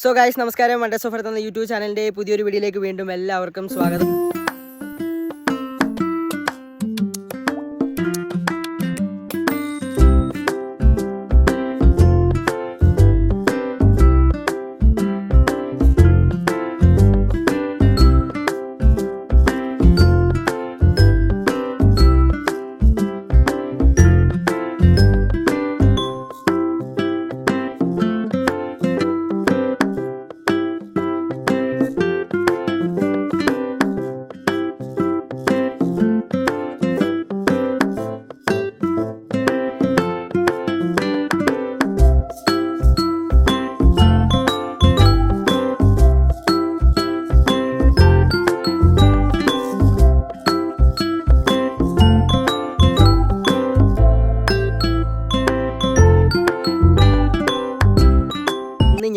So guys നമസ്കാരം. Wonder sofar എന്ന YouTube ചാനലിന്റെ പുതിയൊരു വീഡിയോയിലേക്ക് വീണ്ടും എല്ലാവർക്കും സ്വാഗതം.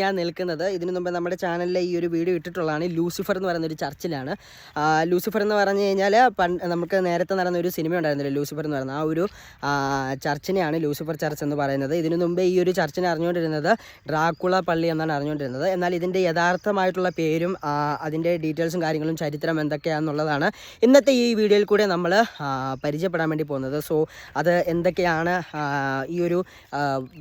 ഞാൻ നിൽക്കുന്നത്. ഇതിനു മുമ്പ് നമ്മുടെ ചാനലിലെ ഈ ഒരു വീഡിയോ ഇട്ടിട്ടുള്ളതാണ്. ലൂസിഫർ എന്ന് പറയുന്ന ഒരു ചർച്ചിലാണ്. ലൂസിഫർ എന്ന് പറഞ്ഞു കഴിഞ്ഞാൽ നമുക്ക് നേരത്തെ നടന്ന ഒരു സിനിമ ഉണ്ടായിരുന്നില്ല? ലൂസിഫർ എന്ന് പറയുന്ന ആ ഒരു ചർച്ചിനെയാണ് ലൂസിഫർ ചർച്ച് എന്ന് പറയുന്നത്. ഇതിനു മുമ്പ് ഈ ഒരു ചർച്ചിനെ അറിഞ്ഞുകൊണ്ടിരുന്നത് ഡ്രാക്കുള പള്ളി എന്നാണ് അറിഞ്ഞുകൊണ്ടിരുന്നത്. എന്നാൽ ഇതിന്റെ യഥാർത്ഥമായിട്ടുള്ള പേരും അതിന്റെ ഡീറ്റെയിൽസും കാര്യങ്ങളും ചരിത്രം എന്തൊക്കെയാണെന്നുള്ളതാണ് ഇന്നത്തെ ഈ വീഡിയോയിൽ കൂടെ നമ്മൾ പരിചയപ്പെടാൻ വേണ്ടി പോകുന്നത്. സോ അത് എന്തൊക്കെയാണ് ഈ ഒരു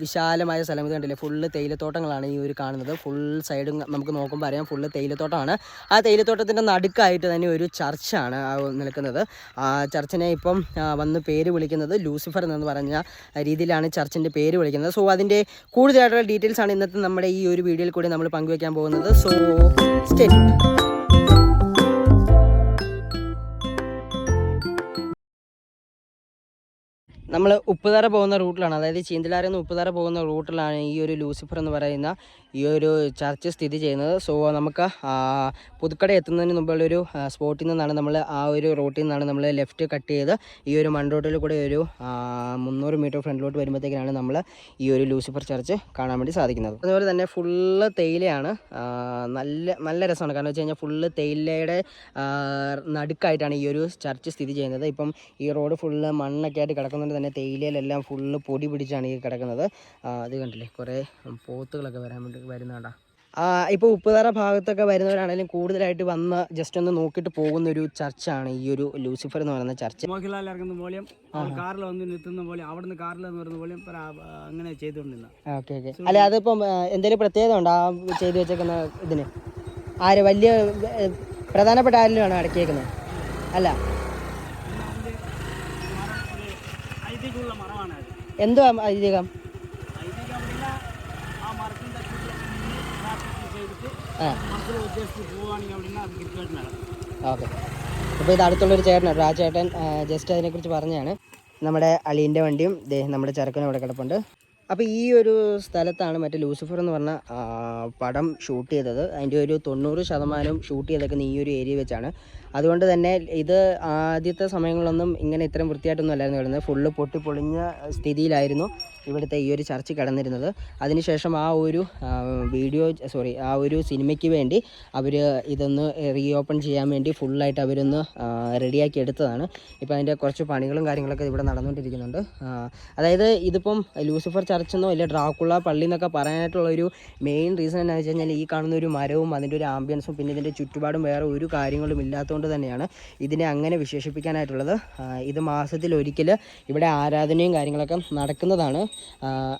വിശാലമായ സ്ഥലം? ഇത് കണ്ടില്ലേ ഫുള്ള് തേയിലത്തോട്ടങ്ങളാണ് ഈ ഒരു കാണുന്നത്. ഫുൾ സൈഡ് നമുക്ക് നോക്കുമ്പോൾ അറിയാം ഫുള്ള് തേയിലത്തോട്ടമാണ് ആ തേയിലത്തോട്ടത്തിന്റെ നടുക്കായിട്ട് തന്നെ ഒരു ചർച്ചാണ് നിൽക്കുന്നത്. ആ ചർച്ചിനെ ഇപ്പം വന്ന് പേര് വിളിക്കുന്നത് ലൂസിഫർ എന്ന് പറഞ്ഞ രീതിയിലാണ് ചർച്ചിന്റെ പേര് വിളിക്കുന്നത്. സോ അതിന്റെ കൂടുതലായിട്ടുള്ള ഡീറ്റെയിൽസാണ് ഇന്നത്തെ നമ്മുടെ ഈ ഒരു വീഡിയോയിൽ കൂടി നമ്മൾ പങ്കുവയ്ക്കാൻ പോകുന്നത്. സോ സ്റ്റേ നമ്മൾ ഉപ്പുതറ പോകുന്ന റൂട്ടിലാണ് അതായത് ചീന്തലാരെന്ന് ഉപ്പുതറ പോകുന്ന റൂട്ടിലാണ് ഈ ഒരു ലൂസിഫർ എന്ന് പറയുന്ന ഈ ഒരു ചർച്ച് സ്ഥിതി ചെയ്യുന്നത്. സോ നമുക്ക് പുതുക്കട എത്തുന്നതിന് മുമ്പുള്ളൊരു സ്പോട്ടിൽ നിന്നാണ് നമ്മൾ ആ ഒരു റോട്ടിൽ നിന്നാണ് നമ്മൾ ലെഫ്റ്റ് കട്ട് ചെയ്ത് ഈ ഒരു മൺറോട്ടിൽ കൂടെ ഒരു മുന്നൂറ് മീറ്റർ ഫ്രണ്ടിലോട്ട് വരുമ്പോഴത്തേക്കാണ് നമ്മൾ ഈ ഒരു ലൂസിഫർ ചർച്ച് കാണാൻ വേണ്ടി സാധിക്കുന്നത്. അതുപോലെ തന്നെ ഫുള്ള് തേയിലയാണ് നല്ല നല്ല രസമാണ്. കാരണം വെച്ച് കഴിഞ്ഞാൽ ഫുള്ള് തേയിലയുടെ നടുക്കായിട്ടാണ് ഈ ഒരു ചർച്ച് സ്ഥിതി ചെയ്യുന്നത്. ഇപ്പം ഈ റോഡ് ഫുള്ള് മണ്ണൊക്കെ ആയിട്ട് കിടക്കുന്നതുകൊണ്ട് തന്നെ തേയിലയിലെല്ലാം ഫുള്ള് പൊടി പിടിച്ചാണ് ഈ കിടക്കുന്നത്. അത് കണ്ടില്ലേ? കുറേ പോത്തുകളൊക്കെ വരാൻ വേണ്ടി വരുന്നതാണ്ടാ ഇപ്പോൾ ഉപ്പുതറ ഭാഗത്തൊക്കെ വരുന്നവരാണെങ്കിലും കൂടുതലായിട്ട് വന്ന് ജസ്റ്റ് ഒന്ന് നോക്കിയിട്ട് പോകുന്ന ഒരു ചർച്ചാണ് ഈ ഒരു ലൂസിഫർ എന്ന് പറയുന്ന ചർച്ച. മോഹിലാൽ ഇറങ്ങുന്ന പോലെയും കാറിൽ വന്ന് നിൽക്കുന്ന പോലെ അവിടുന്ന് കാറിൽ എന്ന് വരുന്ന പോലെയും അങ്ങനെ ചെയ്തുകൊണ്ടിരുന്ന. Okay okay. അല്ല അതിപ്പം എന്തെങ്കിലും പ്രത്യേകത ഉണ്ടോ ആ ചെയ്തു വെച്ചേക്കുന്ന ഇതിന്? ആര് വലിയ പ്രധാനപ്പെട്ട ആരിലാണ് അടക്കിയേക്കുന്നത്? അല്ല. ഐതിഹ്യം ഐതിഹ്യം? ഓക്കെ. അപ്പോൾ ഇത് അടുത്തുള്ളൊരു ചേട്ടനാണ് ആ ചേട്ടൻ ജസ്റ്റ് അതിനെക്കുറിച്ച് പറഞ്ഞതാണ് നമ്മുടെ അളീന്റെ വണ്ടിയും നമ്മുടെ ചെറുക്കനും അവിടെ കിടപ്പുണ്ട്. അപ്പോൾ ഈ ഒരു സ്ഥലത്താണ് മറ്റേ ലൂസിഫർ എന്ന് പറഞ്ഞ പടം ഷൂട്ട് ചെയ്തത്. അതിന്റെ ഒരു തൊണ്ണൂറ് ശതമാനം ഷൂട്ട് ചെയ്തേക്കുന്ന ഈ ഒരു ഏരിയ വെച്ചാണ് അതുകൊണ്ട് തന്നെ ഇത് ആദ്യത്തെ സമയങ്ങളൊന്നും ഇങ്ങനെ ഇത്രയും വൃത്തിയായിട്ടൊന്നും അല്ലായിരുന്നു കിടന്നത് ഫുള്ള് പൊട്ടി പൊളിഞ്ഞ സ്ഥിതിയിലായിരുന്നു ഇവിടുത്തെ ഈ ഒരു ചർച്ച് കിടന്നിരുന്നത്. അതിനുശേഷം ആ ഒരു വീഡിയോ സോറി ആ ഒരു സിനിമയ്ക്ക് വേണ്ടി അവർ ഇതൊന്ന് റീ ഓപ്പൺ ചെയ്യാൻ വേണ്ടി ഫുള്ളായിട്ട് അവരൊന്ന് റെഡിയാക്കി എടുത്തതാണ്. ഇപ്പോൾ അതിന്റെ കുറച്ച് പണികളും കാര്യങ്ങളൊക്കെ ഇവിടെ നടന്നുകൊണ്ടിരിക്കുന്നുണ്ട്. അതായത് ഇതിപ്പം ലൂസിഫർ ചർച്ചെന്നോ ഇല്ല ഡ്രാക്കുള പള്ളി എന്നൊക്കെ പറയാനായിട്ടുള്ള ഒരു മെയിൻ റീസൺ എന്താണെന്ന് വെച്ച് കഴിഞ്ഞാൽ ഈ കാണുന്ന ഒരു മരവും അതിന്റെ ഒരു ആംബിയൻസും പിന്നെ ഇതിന്റെ ചുറ്റുപാടും വേറെ ഒരു കാര്യങ്ങളും ഇല്ലാത്തതുകൊണ്ട് തന്നെയാണ് ഇതിനെ അങ്ങനെ വിശേഷിപ്പിക്കാനായിട്ടുള്ളത്. ഇത് മാസത്തിൽ ഒരിക്കൽ ഇവിടെ ആരാധനയും കാര്യങ്ങളൊക്കെ നടക്കുന്നതാണ്.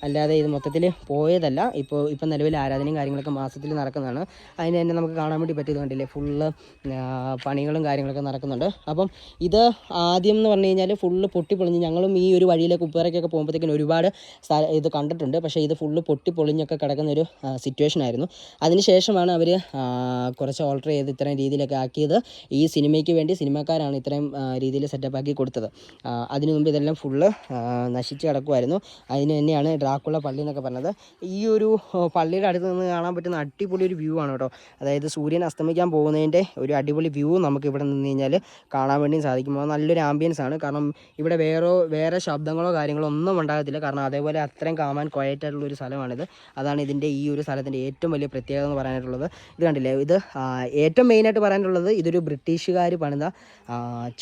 അല്ലാതെ ഇത് മൊത്തത്തിൽ പോയതല്ല. ഇപ്പോൾ ഇപ്പം നിലവിൽ ആരാധനയും കാര്യങ്ങളൊക്കെ മാസത്തിൽ നടക്കുന്നതാണ്. അതിന് തന്നെ നമുക്ക് കാണാൻ വേണ്ടി പറ്റിയത് കണ്ടില്ലേ? ഫുള്ള് പണികളും കാര്യങ്ങളൊക്കെ നടക്കുന്നുണ്ട്. അപ്പം ഇത് ആദ്യം എന്ന് പറഞ്ഞു കഴിഞ്ഞാൽ ഫുള്ള് പൊട്ടിപ്പൊളിഞ്ഞ് ഞങ്ങളും ഈ ഒരു വഴിയിലേക്ക് ഉപ്പുതറയ്ക്കൊക്കെ പോകുമ്പോഴത്തേക്കും ഒരുപാട് ഇത് കണ്ടിട്ടുണ്ട്. പക്ഷേ ഇത് ഫുള്ള് പൊട്ടിപ്പൊളിഞ്ഞൊക്കെ കിടക്കുന്ന ഒരു സിറ്റുവേഷൻ ആയിരുന്നു. അതിനുശേഷമാണ് അവർ കുറച്ച് ഓൾട്ടർ ചെയ്ത് ഇത്തരം രീതിയിലൊക്കെ ആക്കിയത്. ഈ സിനിമയ്ക്ക് വേണ്ടി സിനിമക്കാരാണ് ഇത്രയും രീതിയിൽ സെറ്റപ്പ് ആക്കി കൊടുത്തത് അതിനു മുമ്പ് ഇതെല്ലാം ഫുള്ള് നശിച്ച് കിടക്കുമായിരുന്നു അതിന് തന്നെയാണ് ഡ്രാക്കുള്ള പള്ളി എന്നൊക്കെ പറഞ്ഞത്. ഈ ഒരു പള്ളിയുടെ അടുത്ത് നിന്ന് കാണാൻ പറ്റുന്ന അടിപൊളി ഒരു വ്യൂ ആണ് കേട്ടോ. അതായത് സൂര്യൻ അസ്തമിക്കാൻ പോകുന്നതിന്റെ ഒരു അടിപൊളി വ്യൂ നമുക്ക് ഇവിടെ നിന്ന് കഴിഞ്ഞാൽ കാണാൻ വേണ്ടി സാധിക്കും. നല്ലൊരു ആംബിയൻസ് ആണ്. കാരണം ഇവിടെ വേറെ വേറെ ശബ്ദങ്ങളോ കാര്യങ്ങളോ ഒന്നും ഉണ്ടാകത്തില്ല. കാരണം അതേപോലെ അത്രയും കാമാൻ ക്വയറ്റ് ആയിട്ടുള്ള ഒരു സ്ഥലമാണിത്. അതാണ് ഇതിന്റെ ഈ ഒരു സ്ഥലത്തിന്റെ ഏറ്റവും വലിയ പ്രത്യേകത എന്ന് പറയാനായിട്ടുള്ളത്. ഇത് കണ്ടില്ലേ? ഇത് ഏറ്റവും മെയിനായിട്ട് പറയാനുള്ളത് ഇതൊരു ബ്രിട്ടീഷ് ബ്രിട്ടീഷുകാർ പണിത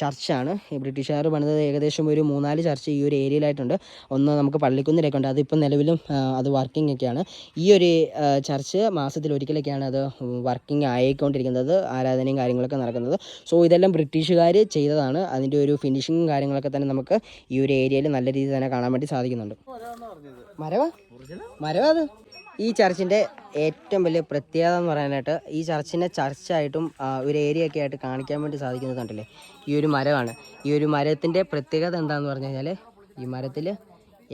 ചർച്ചാണ്. ഈ ബ്രിട്ടീഷുകാർ പണിതത് ഏകദേശം ഒരു മൂന്നാൽ ചർച്ച് ഈ ഒരു ഏരിയയിലായിട്ടുണ്ട്. ഒന്ന് നമുക്ക് പള്ളിക്കുന്നിലൊക്കെ ഉണ്ട്. അതിപ്പോൾ നിലവിലും അത് വർക്കിംഗ് ഒക്കെയാണ് ഈ ഒരു ചർച്ച് മാസത്തിൽ ഒരിക്കലൊക്കെയാണ് അത് വർക്കിംഗ് ആയിക്കൊണ്ടിരിക്കുന്നത് ആരാധനയും കാര്യങ്ങളൊക്കെ നടക്കുന്നത്. സോ ഇതെല്ലാം ബ്രിട്ടീഷുകാർ ചെയ്തതാണ്. അതിന്റെ ഒരു ഫിനിഷിങ്ങും കാര്യങ്ങളൊക്കെ തന്നെ നമുക്ക് ഈ ഒരു ഏരിയയിൽ നല്ല രീതിയിൽ തന്നെ കാണാൻ വേണ്ടി സാധിക്കുന്നുണ്ട്. മരവാ? മരവാ അത്? ഈ ചർച്ചിന്റെ ഏറ്റവും വലിയ പ്രത്യേകത എന്ന് പറയാനായിട്ട് ഈ ചർച്ചിനെ ചർച്ചായിട്ടും ഒരു ഏരിയ ഒക്കെ ആയിട്ട് കാണിക്കാൻ വേണ്ടി സാധിക്കുന്നത് കണ്ടില്ലേ? ഈ ഒരു മരമാണ്. ഈ ഒരു മരത്തിന്റെ പ്രത്യേകത എന്താണെന്ന് പറഞ്ഞു കഴിഞ്ഞാൽ ഈ മരത്തിൽ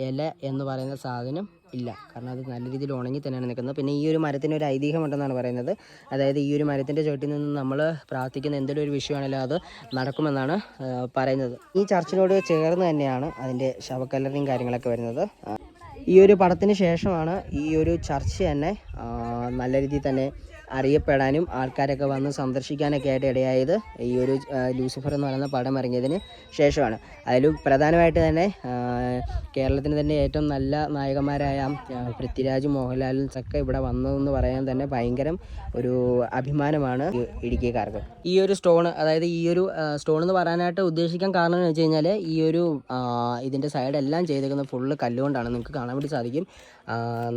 ഇല എന്ന് പറയുന്ന സാധനം ഇല്ല. കാരണം അത് നല്ല രീതിയിൽ ഉണങ്ങി തന്നെയാണ് നിൽക്കുന്നത്. പിന്നെ ഈ ഒരു മരത്തിന് ഒരു ഐതിഹ്യം ഉണ്ടെന്നാണ് പറയുന്നത്. അതായത് ഈ ഒരു മരത്തിന്റെ ചുവട്ടിൽ നിന്ന് നമ്മൾ പ്രാർത്ഥിക്കുന്ന എന്തെങ്കിലും ഒരു വിഷയമാണെങ്കിലും അത് നടക്കുമെന്നാണ് പറയുന്നത്. ഈ ചർച്ചിനോട് ചേർന്ന് തന്നെയാണ് അതിന്റെ ശവക്കല്ലറിയും കാര്യങ്ങളൊക്കെ വരുന്നത്. ഈ ഒരു പടത്തിന് ശേഷമാണ് ഈ ഒരു ചർച്ച തന്നെ നല്ല രീതിയിൽ തന്നെ അറിയപ്പെടാനും ആൾക്കാരൊക്കെ വന്ന് സന്ദർശിക്കാനൊക്കെ ആയിട്ട് ഇടയായത് ഈ ഒരു ലൂസിഫർ എന്ന് പറയുന്ന പടം ഇറങ്ങിയതിന് ശേഷമാണ്. അതിലും പ്രധാനമായിട്ട് തന്നെ കേരളത്തിന് തന്നെ ഏറ്റവും നല്ല നായകന്മാരായ പൃഥ്വിരാജ് മോഹൻലാലും ഒക്കെ ഇവിടെ വന്നതെന്ന് പറയാൻ തന്നെ ഭയങ്കരം ഒരു അഭിമാനമാണ് ഇടുക്കിയക്കാർക്ക് ഈ ഒരു സ്റ്റോൺ അതായത് ഈ ഒരു സ്റ്റോൺ എന്ന് പറയാനായിട്ട് ഉദ്ദേശിക്കാൻ കാരണം എന്ന് വെച്ച് കഴിഞ്ഞാൽ ഈ ഒരു ഇതിന്റെ സൈഡെല്ലാം ചെയ്തേക്കുന്നത് ഫുള്ള് കല്ലുകൊണ്ടാണ്. നിങ്ങൾക്ക് കാണാൻ വേണ്ടി സാധിക്കും.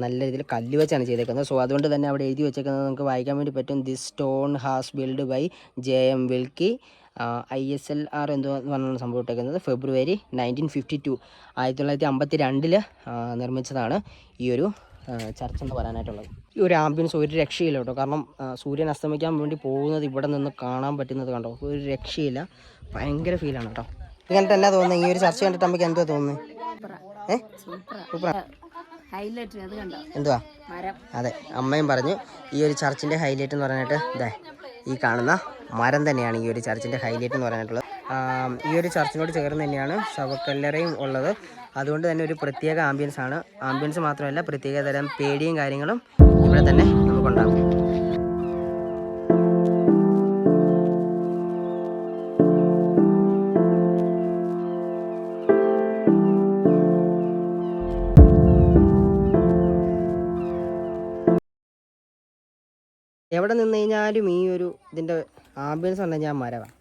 നല്ല രീതിയിൽ കല്ല് വെച്ചാണ് ചെയ്തേക്കുന്നത്. സോ അതുകൊണ്ട് തന്നെ അവിടെ എഴുതി വെച്ചേക്കുന്നത് നമുക്ക് വായിക്കാൻ വേണ്ടി പറ്റും. This stone has build by J M Wilkie I S L R എന്തോ എന്ന് പറഞ്ഞാണ് സംഭവം ഇട്ടേക്കുന്നത്? ഫെബ്രുവരി നയന്റീൻ ഫിഫ്റ്റി ടു ആയിരത്തി തൊള്ളായിരത്തി അമ്പത്തി രണ്ടിൽ നിർമ്മിച്ചതാണ് ഈ ഒരു ചർച്ച് എന്ന് പറയാനായിട്ടുള്ളത്. ഈ ഒരു ആംബിയൻസ് ഒരു രക്ഷയില്ല കേട്ടോ. കാരണം സൂര്യൻ അസ്തമിക്കാൻ വേണ്ടി പോകുന്നത് ഇവിടെ നിന്ന് കാണാൻ പറ്റുന്നത് കണ്ടോ? ഒരു രക്ഷയില്ല. ഭയങ്കര ഫീലാണ് കേട്ടോ. ഇങ്ങനെ തന്നെ തോന്നുന്നത് ഈ ഒരു ചർച്ച കണ്ടിട്ട് നമുക്ക് എന്തോ തോന്നുന്നത് ഏഹ് സൂപ്പറാണ് എന്തുവാ? അതെ അമ്മയും പറഞ്ഞു ഈ ഒരു ചർച്ചിന്റെ ഹൈലൈറ്റ് എന്ന് പറഞ്ഞിട്ട് ഇതേ ഈ കാണുന്ന മരം തന്നെയാണ് ഈ ഒരു ചർച്ചിന്റെ ഹൈലൈറ്റ് എന്ന് പറഞ്ഞിട്ടുള്ളത്. ഈ ഒരു ചർച്ചിനോട് ചേർന്ന് തന്നെയാണ് ശവക്കല്ലറയും ഉള്ളത്. അതുകൊണ്ട് തന്നെ ഒരു പ്രത്യേക ആംബിയൻസ് ആണ്. ആംബിയൻസ് മാത്രമല്ല പ്രത്യേക തരം പേടിയും കാര്യങ്ങളും ഇവിടെ തന്നെ നമുക്കുണ്ടാകും എവിടെ നിന്ന് കഴിഞ്ഞാലും ഈ ഒരു ഇതിന്റെ ആംബിയൻസ് ഉണ്ടെങ്കിൽ ഞാൻ മരവാണ്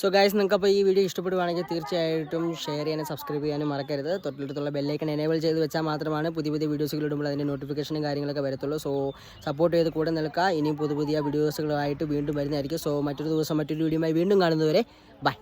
സോ ഗൈസ് നിങ്ങൾക്ക് അപ്പോൾ ഈ വീഡിയോ ഇഷ്ടപ്പെടുവാണെങ്കിൽ തീർച്ചയായിട്ടും ഷെയർ ചെയ്യാനും സബ്സ്ക്രൈബ് ചെയ്യാനും മറക്കരുത്. തൊട്ടടുത്തുള്ള ബെല്ലൈക്കൺ എനേബിൾ ചെയ്ത് വെച്ചാൽ മാത്രമാണ് പുതിയ പുതിയ വീഡിയോസുകൾ ഇടുമ്പോൾ അതിന്റെ നോട്ടിഫിക്കേഷനും കാര്യങ്ങളൊക്കെ വരത്തുള്ളൂ. സോ സപ്പോർട്ട് ചെയ്ത് കൂടെ നിൽക്കുക. ഇനിയും പുതിയ പുതിയ വീഡിയോസുകളായിട്ട് വീണ്ടും വരുന്നതായിരിക്കും. സോ മറ്റൊരു ദിവസം മറ്റൊരു വീഡിയോയുമായി വീണ്ടും കാണുന്നതുവരെ ബൈ